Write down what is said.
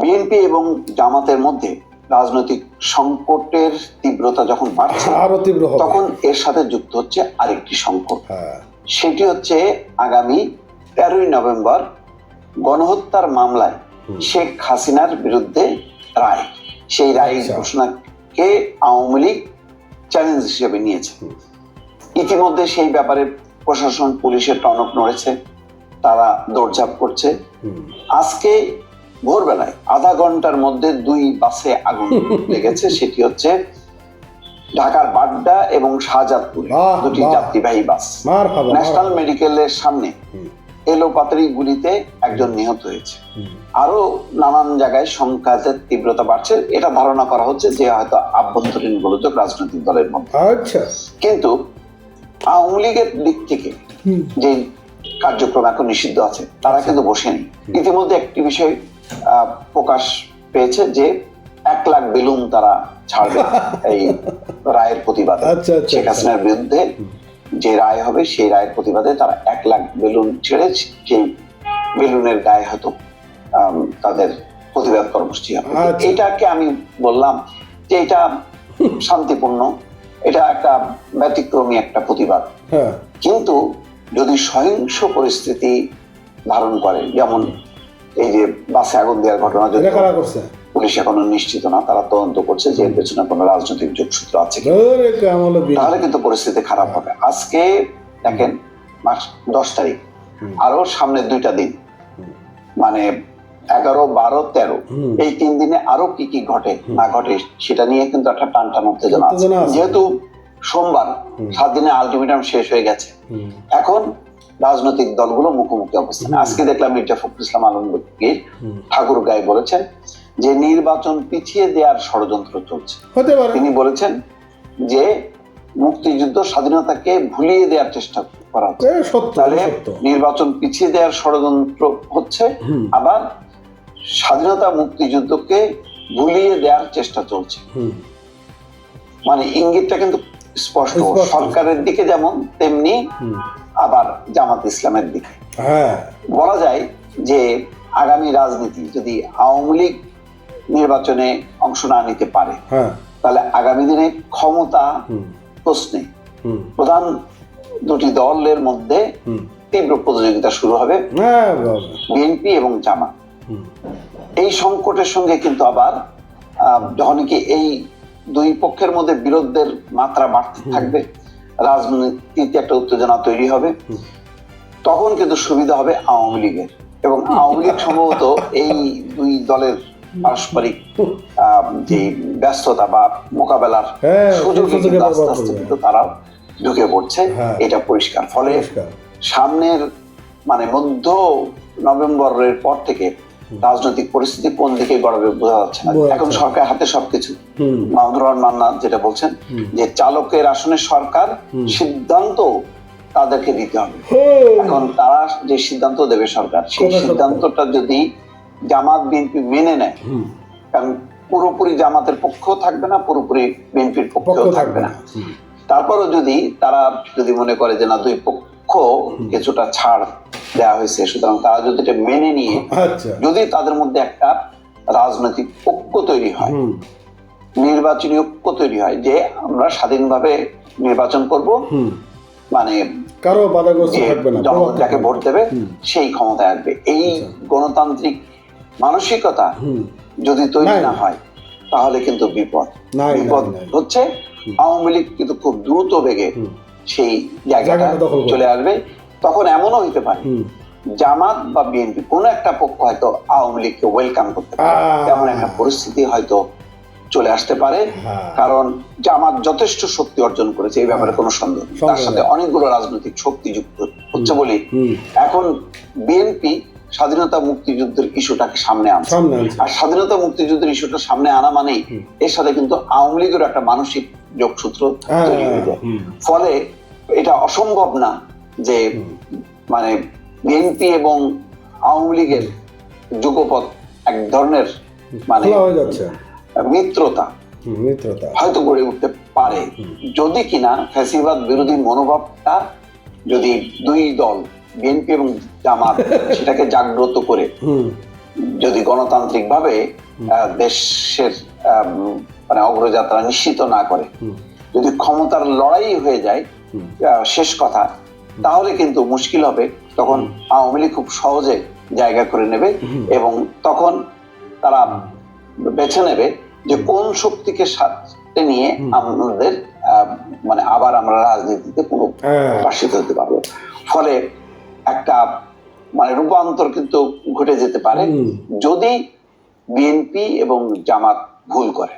BNP এবং জামাতের মধ্যে রাজনৈতিক সংকটের তীব্রতা যখন বাড়ছে আরও তীব্র তখন এর সাথে যুক্ত হচ্ছে আরেকটি সংকট। হ্যাঁ। সেটি হচ্ছে আগামী তেরোই নভেম্বর গণহত্যার মামলায় শেখ হাসিনার বিরুদ্ধে রায়। সেই রায় আচ্ছা। ঘোষণাকে আওয়ামী লীগ চ্যালেঞ্জ হিসেবে নিয়েছে। ইতিমধ্যে সেই ব্যাপারে প্রশাসন পুলিশের টনক নড়েছে তারা দৌড়ঝাঁপ করছে। আজকে ভোরবেলায়। আধা ঘণ্টার মধ্যে দুই বাসে আগুন লেগেছে সেটি হচ্ছে ঢাকার বাড্ডা এবং শাহজাদপুরে। দুটি যাত্রীবাহী বাস। ন্যাশনাল। মেডিকেলের সামনে হুম, এলোপাতারি গুলিতে একজন নিহত হয়েছে। আরও নানান জায়গায় সংঘাতের তীব্রতা বাড়ছে। এটা ধারণা করা হচ্ছে যে হয়তো আভ্যন্তরীণ গোলযোগ রাজনৈতিক দলের মধ্যে। আচ্ছা। কিন্তু আওয়ামী লীগের দিক থেকে যে কার্যক্রম এখন নিষিদ্ধ আছে তারা কিন্তু বসেনি। ইতিমধ্যে একটি বিষয় প্রকাশ পেয়েছে যে এক লাখ বেলুন তারা ছাড়বে এই রায়ের প্রতিবাদে আচ্ছা আচ্ছা শেখ আচ্ছা। হাসিনার বিরুদ্ধে যে রায় হবে সেই রায়ের প্রতিবাদে তারা এক লাখ বেলুন ছেড়ে সেই বেলুনের গায়ে হয়তো তাদের প্রতিবাদ কর্মসূচি হবে। এটাকে আমি বললাম যে এটা শান্তিপূর্ণ এটা একটা ব্যতিক্রমী একটা প্রতিবাদ হ্যাঁ কিন্তু যদি সহিংস পরিস্থিতি ধারণ করে যেমন এই যে বাসে আগুন দেওয়ার ঘটনা যদি করছে? পুলিশ এখনও নিশ্চিত না তারা তদন্ত করছে যে এর পেছনে কোনো রাজনৈতিক যোগসূত্র আছে। তাহলে কিন্তু পরিস্থিতি খারাপ হবে। আজকে দেখেন মাস দশ তারিখ। আরও সামনে দুইটা দিন। মানে এগারো বারো তেরো। এই তিন দিনে আরও কি কি ঘটে না ঘটে সেটা নিয়ে কিন্তু একটা টান টান উত্তেজনা উত্তেজনা আছে। যেহেতু সোমবার। সাত দিনে আলটিমেটাম শেষ হয়ে গেছে। এখন রাজনৈতিক দলগুলো মুখোমুখি অবস্থান। আজকে দেখলাম মির্জা ফখরুল ইসলাম আলমগীর ঠাকুর গায়ে বলেছেন যে নির্বাচন পিছিয়ে দেওয়ার ষড়যন্ত্র চলছে। তিনি বলেছেন যে মুক্তিযুদ্ধ স্বাধীনতাকে ভুলিয়ে দেওয়ার চেষ্টা করা হচ্ছে। তাহলে নির্বাচন পিছিয়ে দেওয়ার ষড়যন্ত্র হচ্ছে আবার স্বাধীনতা মুক্তিযুদ্ধকে ভুলিয়ে দেওয়ার চেষ্টা চলছে। মানে ইঙ্গিতটা কিন্তু স্পষ্ট। সরকারের দিকে যেমন তেমনি আবার জামাত ইসলামের দিকে। হ্যাঁ। বলা যায় যে আগামী রাজনীতি যদি আওয়ামী লীগ নির্বাচনে অংশ না নিতে পারে হ্যাঁ। তাহলে আগামী দিনে ক্ষমতা প্রশ্নে প্রধান দুটি দলের মধ্যে। তীব্র প্রতিযোগিতা শুরু হবে। হ্যাঁ বিএনপি এবং জামাত। এই সংকটের সঙ্গে কিন্তু আবার যখন কি এই দুই পক্ষের মধ্যে বিরোধের মাত্রা বাড়তে থাকবে রাজনীতিতে একটা উত্তেজনা তৈরি হবে। তখন কিন্তু সুবিধা হবে আওয়ামী লীগের এবং আওয়ামী লীগ সম্ভবত এই দুই দলের পারস্পরিক আহ, যে ব্যস্ততা বা মোকাবেলার হ্যাঁ, সুযোগে সুযোগে কিন্তু আস্তে আস্তে কিন্তু তারা ঢুকে পড়ছে। হ্যাঁ। এটা পরিষ্কার। ফলে সামনের মানে মধ্য নভেম্বরের পর থেকে রাজনৈতিক পরিস্থিতি কোন দিকে গড়াবে বোঝা যাচ্ছে না। এখন সরকার হাতে সবকিছু। হুম, মাহমুদুর মান্না যেটা বলছেন যে চালকের আসনে সরকার সিদ্ধান্ত তাদেরকে দিতে হবে। এখন তারা যে সিদ্ধান্ত দেবে সরকার সেই সিদ্ধান্তটা যদি জামাত বিএনপি মেনে নেয় কারণ পুরোপুরি জামাতের পক্ষেও থাকবে না পুরোপুরি বিএনপির পক্ষ পক্ষেও থাকবে না। তারপরও যদি তারা যদি মনে করে যে না দুই পক্ষ কিছুটা ছাড় দেওয়া হয়েছে। সুতরাং তারা যদি এটা মেনে নিয়ে আচ্ছা। যদি তাদের মধ্যে একটা রাজনৈতিক ঐক্য তৈরি হয় নির্বাচনী ঐক্য তৈরি হয় যে আমরা স্বাধীনভাবে নির্বাচন করব মানে কারও বাধাগ্রস্ত থাকবে না যাকে ভোট দেবে সেই ক্ষমতায় আসবে। এই আচ্ছা। গণতান্ত্রিক মানসিকতা যদি তৈরি না হয় তাহলে কিন্তু বিপদ। বিপদ। হচ্ছে আওয়ামী লীগ কিন্তু খুব দ্রুত বেগে সেই জায়গাটা জায়গাটা চলে আসবে। তখন এমনও হইতে পারে জামাত বা বিএনপি কোনো একটা পক্ষ হয়তো আওয়ামী লীগকে ওয়েলকাম করতে পারে। তেমন একটা পরিস্থিতি হয়তো চলে আসতে পারে। হ্যাঁ। কারণ জামাত যথেষ্ট শক্তি অর্জন করেছে এই ব্যাপারে কোনো সন্দেহ তার সাথে অনেকগুলো রাজনৈতিক শক্তি যুক্ত হচ্ছে বলে এখন বিএনপি স্বাধীনতা মুক্তিযুদ্ধের ইস্যুটাকে সামনে আনছে। আর স্বাধীনতা মুক্তিযুদ্ধের ইস্যুটা সামনে আনা মানেই এর সাথে কিন্তু আওয়ামী লীগের একটা মানসিক যোগসূত্র হ্যাঁ, তৈরি হয়ে যায়। ফলে এটা অসম্ভব না যে মানে বিএনপি এবং আওয়ামী লীগের যুগপথ এক ধরনের মানে মিত্রতা। মিত্রতা। হয়তো গড়ে উঠতে পারে। যদি কিনা ফ্যাসিবাদ বিরোধী মনোভাবটা যদি দুই দল বিএনপি এবং জামাত সেটাকে জাগ্রত করে যদি গণতান্ত্রিকভাবে আহ, দেশের মানে অগ্রযাত্রা নিশ্চিত না করে যদি ক্ষমতার লড়াই হয়ে যায় শেষ কথা তাহলে কিন্তু মুশকিল হবে। তখন আওয়ামী লীগ খুব সহজে জায়গা করে নেবে এবং তখন তারা বেছে নেবে যে কোন শক্তিকে সাথে নিয়ে আমাদের মানে আবার আমরা রাজনীতিতে পুরো হ্যাঁ। প্রকাশিত হতে পারব। ফলে একটা মানে রূপান্তর কিন্তু ঘটে যেতে পারে যদি বিএনপি এবং জামাত ভুল করে।